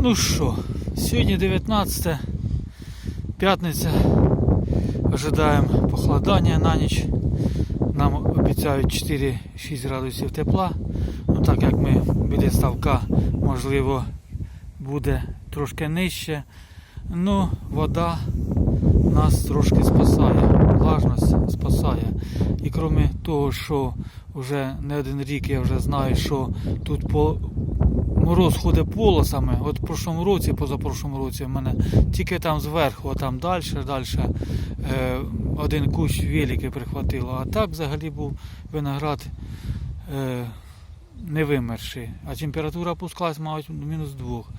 Ну що, сьогодні 19 п'ятниця. Ожидаємо похолодання на ніч. Нам обіцяють 4-6 градусів тепла. Ну так як ми біля ставка, можливо, буде трошки нижче. Ну, вода нас трошки спасає, влажність спасає. І крім того, що вже не один рік я вже знаю, що тут по мороз ходить полосами. От в прошлому році, позапрошлому році в мене тільки там зверху, а там далі, далі е, один кущ великий прихватило. А так взагалі був виноград е, не вимерший. А температура опускалась, мабуть, мінус двох.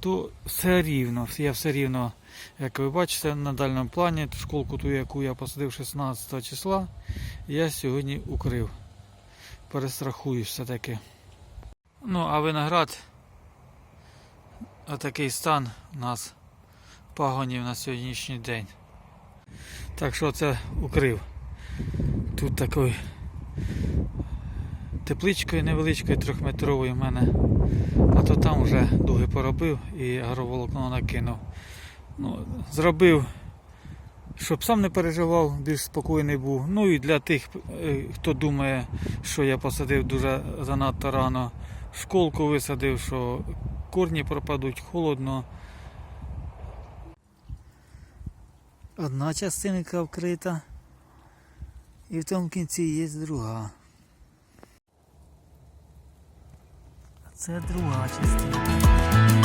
То все рівно, я все рівно, як ви бачите, на дальньому плані школку, ту, яку я посадив 16 числа, я сьогодні укрив. Перестрахуюсь все-таки. Ну, а виноград, отакий стан у нас пагонів на сьогоднішній день. Так що це укрив. Тут такою тепличкою невеличкою, трьохметровою в мене. А то там вже дуги поробив і агроволокно накинув. Ну, зробив, щоб сам не переживав, більш спокійний був. Ну і для тих, е, хто думає, що я посадив дуже занадто рано школку висадив, що корні пропадуть, холодно. Одна частинка вкрита, і в тому кінці є друга. Це друга частина.